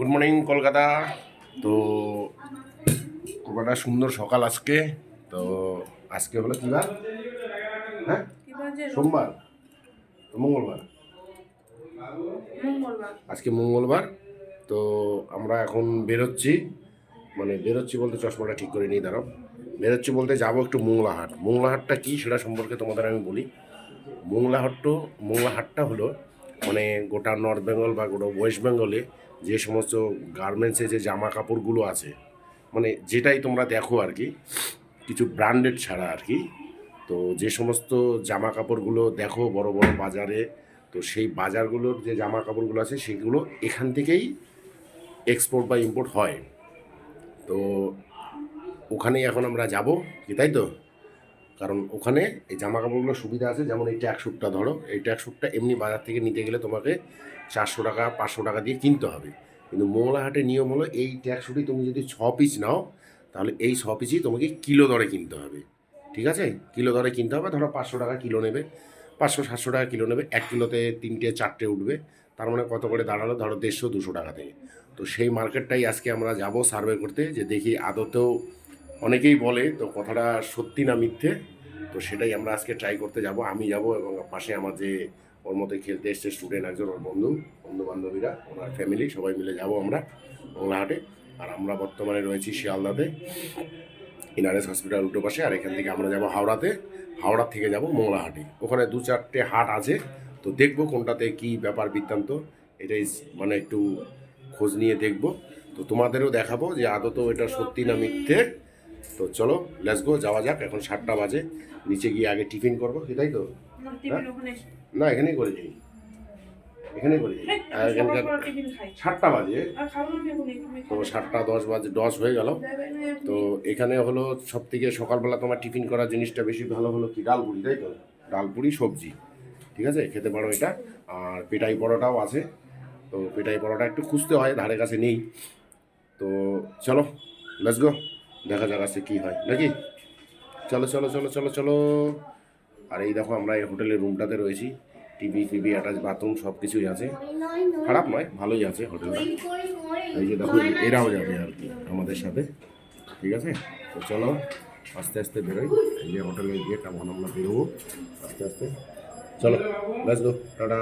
Good morning Kolkata তো কলকাতা সুন্দর সকাল আজকে। তো আজকে হলো কি বার? হ্যাঁ? সোমবার। তো মঙ্গলবার। মঙ্গলবার। আজকে মঙ্গলবার। তো আমরা এখন বেরোচ্ছি। মানে বেরোচ্ছি বলতে চশমাটা ঠিক করে নিই দাঁড়াও। বেরোচ্ছি বলতে যাব একটু মোংলাহাট। মোংলাহাটটা কী সেটা সম্পর্কে তোমাদের আমি বলি। মোংলাহাটটা মোংলাহাটটা হলো মানে গোটা নর্থ বেঙ্গল বা গোটা ওয়েস্ট বেঙ্গলে যে সমস্ত গার্মেন্টসে যে জামা কাপড়গুলো আছে মানে যেটাই তোমরা দেখো আর কি, কিছু ব্র্যান্ডেড ছাড়া আর কি, তো যে সমস্ত জামা কাপড়গুলো দেখো বড় বড় বাজারে, তো সেই বাজারগুলোর যে জামা কাপড়গুলো আছে, সেগুলো এখান থেকেই এক্সপোর্ট বা ইম্পোর্ট হয়। তো ওখানেই এখন আমরা যাব, কি তাই তো? কারণ ওখানে এই জামা কাপড়গুলোর সুবিধা আছে, যেমন এই ট্যাক্সুটটা ধরো, এই ট্যাক্সুটটা এমনি বাজার থেকে নিতে গেলে তোমাকে চারশো টাকা, পাঁচশো টাকা দিয়ে কিনতে হবে। কিন্তু মোংলাহাটের নিয়ম হলো এই ট্যাক্সুটি তুমি যদি ছ পিস নাও, তাহলে এই ছ পিসই তোমাকে কিলো দরে কিনতে হবে। ঠিক আছে? কিলো দরে কিনতে হবে, ধরো পাঁচশো টাকা কিলো নেবে, পাঁচশো, সাতশো টাকা কিলো নেবে, এক কিলোতে তিনটে, চারটে উঠবে, তার মানে কত করে দাঁড়াল? ধরো দেড়শো, দুশো টাকা থেকে। তো সেই মার্কেটটাই আজকে আমরা যাব সার্ভে করতে, যে দেখি আদতেও অনেকেই বলে, তো কথাটা সত্যি না মিথ্যে? তো সেটাই আমরা আজকে ট্রাই করতে যাব। আমি যাব এবং পাশে আমার যে ওর মধ্যে খেলতে এসছে স্টুডেন্ট একজন, ওর বন্ধু বন্ধু বান্ধবীরা ওনার ফ্যামিলি সবাই মিলে যাব আমরা মোংলাহাটে আর আমরা বর্তমানে রয়েছি শিয়ালদাতে, ইনারেস হসপিটাল উল্টো পাশে। আর এখান থেকে আমরা যাব হাওড়াতে। হাওড়া থেকে যাব মোংলাহাটে। ওখানে দু চারটে হাট আছে। তো দেখব কোনটাতে কি ব্যাপার বৃত্তান্ত। এটাই মানে একটু খোঁজ নিয়ে দেখব। তো তোমাদেরও দেখাবো যে আদত এটা সত্যি না মিথ্যে? তো চলো লেটস গো যাওয়া যাক এখন সাতটা বাজে। নিচে গিয়ে আগে টিফিন করব সেটাই তো? আমার না এখানেই করে যাই এখানেই করে যাই আর এখানকার সাতটা বাজে। তো সাতটা দশ বাজে দশ হয়ে গেল। তো এখানে হলো সব থেকে সকালবেলা তোমার টিফিন করার জিনিসটা বেশি ভালো হলো কি? ডাল পুরি তাই তো? ডাল পুরি সবজি। ঠিক আছে? খেতে পারো এটা। আর পেটাই পরোটাও আছে। তো পেটাই পরোটা একটু খুঁজতে হয় ধারে কাছে নেই। তো চলো লেটস গো দেখা যাক আছে কী হয়। নাকি? চলো চলো চলো চলো চলো। আর এই দেখো আমরা এই হোটেলের রুমটাতে রয়েছি। টিভি টিভি অ্যাটাচ, বাথরুম সব কিছুই আছে। খারাপ নয়, ভালোই আছে হোটেলটা। এই যে দেখো, এরাও যাবে আর কি আমাদের সাথে। ঠিক আছে? তো চলো, আস্তে আস্তে বেরোই। এই যে হোটেলের গেট এখন আমরা বেরোবো। আস্তে আস্তে। চলো লেটস গো টাটা।